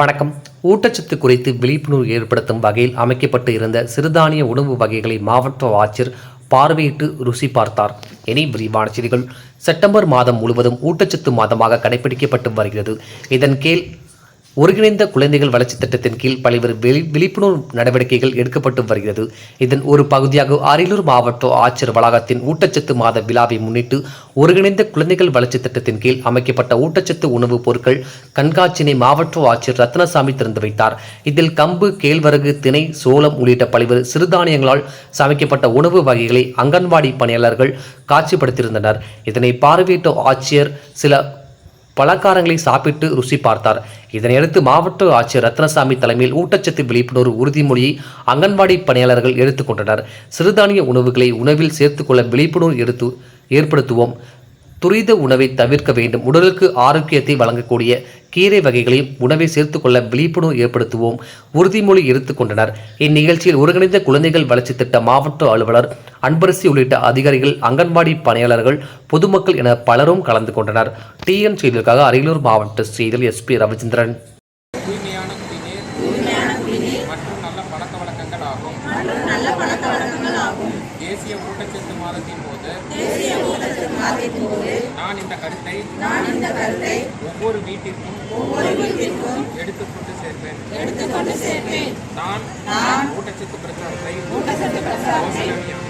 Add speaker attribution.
Speaker 1: வணக்கம். ஊட்டச்சத்து குறித்து விழிப்புணர்வு ஏற்படுத்தும் வகையில் அமைக்கப்பட்டு இருந்த சிறுதானிய உணவு வகைகளை மாவட்ட ஆட்சியர் பார்வையிட்டு ருசி பார்த்தார். இனி விரிவான செய்திகள். செப்டம்பர் மாதம் முழுவதும் ஊட்டச்சத்து மாதமாக கடைபிடிக்கப்பட்டு வருகிறது. இதன் கீழ் ஒருங்கிணைந்த குழந்தைகள் வளர்ச்சி திட்டத்தின் கீழ் பல்வேறு விழி விழிப்புணர்வு நடவடிக்கைகள் எடுக்கப்பட்டு வருகிறது. இதன் ஒரு பகுதியாக அரியலூர் மாவட்ட ஆட்சியர் வளாகத்தின் ஊட்டச்சத்து மாத விழாவை முன்னிட்டு ஒருங்கிணைந்த குழந்தைகள் வளர்ச்சி திட்டத்தின் கீழ் அமைக்கப்பட்ட ஊட்டச்சத்து உணவுப் பொருட்கள் கண்காட்சியினை மாவட்ட ஆட்சியர் ரத்னசாமி திறந்து வைத்தார். இதில் கம்பு கேழ்வரகு திணை சோளம் உள்ளிட்ட பல்வேறு சிறுதானியங்களால் சமைக்கப்பட்ட உணவு வகைகளை அங்கன்வாடி பணியாளர்கள் காட்சிப்படுத்தியிருந்தனர். இதனை பார்வையிட்ட ஆட்சியர் சில பலகாரங்களை சாப்பிட்டு ருசி பார்த்தார். இதனையடுத்து மாவட்ட ஆட்சியர் ரத்னசாமி தலைமையில் ஊட்டச்சத்து விழிப்புணர்வு உறுதிமொழியை அங்கன்வாடி பணியாளர்கள் எடுத்துக்கொண்டனர் சிறுதானிய உணவுகளை உணவில் சேர்த்துக்கொள்ள விழிப்புணர்வு எடுத்து ஏற்படுத்துவோம். துரித உணவை தவிர்க்க வேண்டும். உடலுக்கு ஆரோக்கியத்தை வழங்கக்கூடிய கீரை வகைகளையும் உணவை சேர்த்துக்கொள்ள விழிப்புணர்வு ஏற்படுத்துவோம். உறுதிமொழி எடுத்துக்கொண்டனர் இந்நிகழ்ச்சியில் ஒருங்கிணைந்த குழந்தைகள் வளர்ச்சி திட்ட மாவட்ட அலுவலர் அன்பரசி உள்ளிட்ட அதிகாரிகள் அங்கன்வாடி பணியாளர்கள் பொதுமக்கள் என பலரும் கலந்து கொண்டனர். டிஎன் செய்திகளுக்காக அரியலூர் மாவட்ட செய்தியில் எஸ்பி ரவிச்சந்திரன்.
Speaker 2: தேசிய ஊட்டச்சத்து மாதத்தின் போது நான் இந்த கருத்தை ஒவ்வொரு வீட்டிற்கும் எடுத்துக்கொண்டு சேர்ப்பேன். நான் ஊட்டச்சத்து பிரச்சாரத்தை கோசலவியம்